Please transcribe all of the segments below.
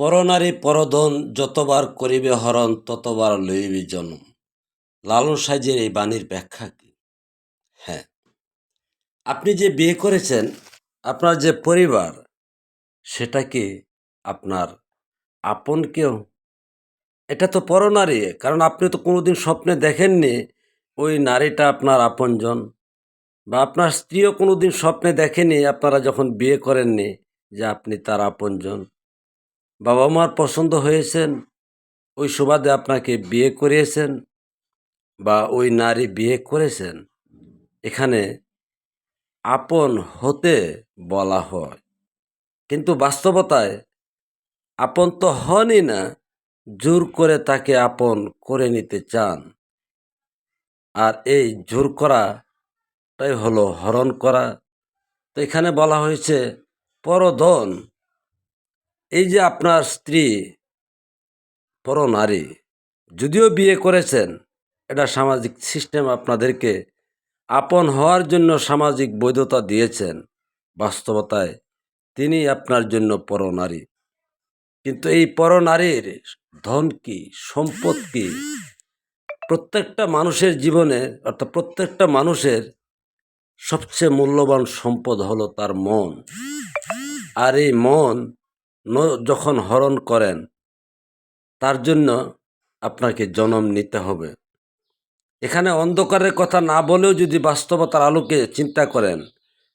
পরনারী পরধন যতবার করিবে হরণ, ততবার লইবে জন্ম। লালন সাইজের এই বাণীর ব্যাখ্যা কি? হ্যাঁ। আপনি যে বিয়ে করেছেন, আপনার যে পরিবার, সেটা কি আপনার আপন কেউ? এটা তো পরনারী, কারণ আপনি তো কোনোদিন স্বপ্নে দেখেননি ওই নারীটা আপনার আপনজন। বা আপনার স্ত্রীও কোনোদিন স্বপ্নে দেখেনি আপনারা যখন বিয়ে করেননি যে আপনি তার আপনজন। বাবা মার পছন্দ হয়েছেন, ওই সুবাদে আপনাকে বিয়ে করিয়েছেন বা ওই নারী বিয়ে করেছেন। এখানে আপন হতে বলা হয়। কিন্তু বাস্তবতায় আপন তো হনই না, জোর করে তাকে আপন করে নিতে চান। আর এই জোর করাটাই হলো হরণ করা। তো এখানে বলা হয়েছে, পরধন এই যে আপনার স্ত্রী পরনারী যদিও বিয়ে করেছেন, এটা সামাজিক সিস্টেম আপনাদেরকে আপন হওয়ার জন্য সামাজিক বৈধতা দিয়েছেন, বাস্তবতায় তিনি আপনার জন্য পরনারী কিন্তু এই পরনারীর ধন কি, সম্পদ কি? প্রত্যেকটা মানুষের জীবনে, অর্থাৎ প্রত্যেকটা মানুষের সবচেয়ে মূল্যবান সম্পদ হলো তার মন। আর এই মন যখন হরণ করেন, তার জন্য আপনাকে জন্ম নিতে হবে। এখানে অন্ধকারের কথা না বলেও যদি বাস্তবতার আলোকে চিন্তা করেন,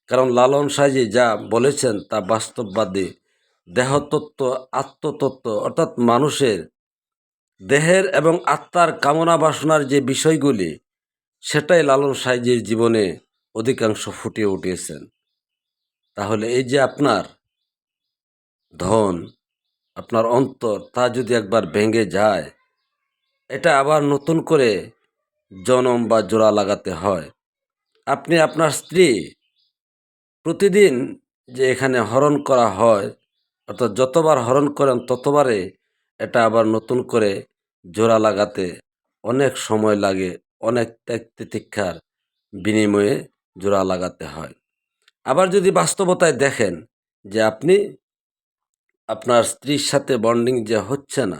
কারণ লালন সাজি যা বলেছেন তা বাস্তববাদী। দেহতত্ত্ব, আত্মতত্ত্ব, অর্থাৎ মানুষের দেহের এবং আত্মার কামনা বাসনার যে বিষয়গুলি, সেটাই লালন সাইজির জীবনে অধিকাংশ ফুটিয়ে উঠিয়েছেন তাহলে এই যে আপনার ধন, আপনার অন্তর তা যদি একবার ভেঙে যায়, এটা আবার নতুন করে জনম বা জোড়া লাগাতে হয়। আপনি আপনার স্ত্রী প্রতিদিন যে এখানে হরণ করা হয়, অর্থাৎ যতবার হরণ করেন ততবারে এটা আবার নতুন করে জোড়া লাগাতে অনেক সময় লাগে, অনেক ত্যাগ তিতিক্ষার বিনিময়ে জোড়া লাগাতে হয়। আবার যদি বাস্তবতায় দেখেন যে আপনি আপনার স্ত্রীর সাথে বন্ডিং যে হচ্ছে না,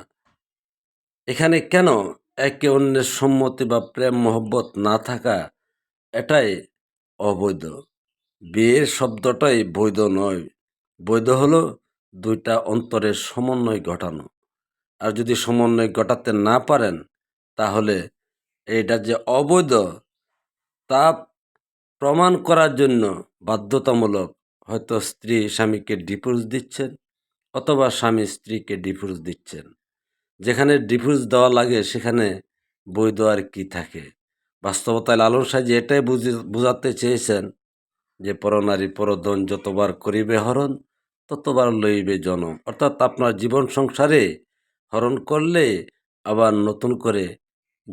এখানে কেন একে অন্যের সম্মতি বা প্রেম মহব্বত না থাকা এটাই অবৈধ? বিয়ের শব্দটাই বৈধ নয়। বৈধ হলো দুইটা অন্তরের সমন্বয় ঘটানো। আর যদি সমন্বয় ঘটাতে না পারেন, তাহলে এটা যে অবৈধ, তা প্রমাণ করার জন্য বাধ্যতামূলক হয়তো স্ত্রী স্বামীকে ডিভোর্স দিচ্ছেন। অথবা স্বামী স্ত্রীকে ডিভোর্স দিচ্ছেন। যেখানে ডিভোর্স দেওয়া লাগে, সেখানে বৈধ আর কি থাকে? বাস্তবতায় লালন সাহেব এটাই বুঝি, বোঝাতে চেয়েছেন যে পরনারী পরধন যতবার করিবে হরণ, ততবার লইবে জনম। অর্থাৎ আপনার জীবন সংসারে হরণ করলে আবার নতুন করে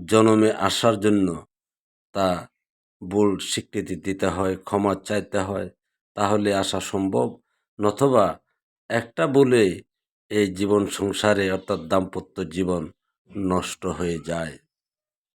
জনমে আসার জন্য তা ভুল স্বীকৃতি দিতে হয়, ক্ষমা চাইতে হয়। তাহলে আসা সম্ভব। নথবা একটা বলে এই জীবন সংসারে অর্থাৎ দাম্পত্য জীবন নষ্ট হয়ে যায়।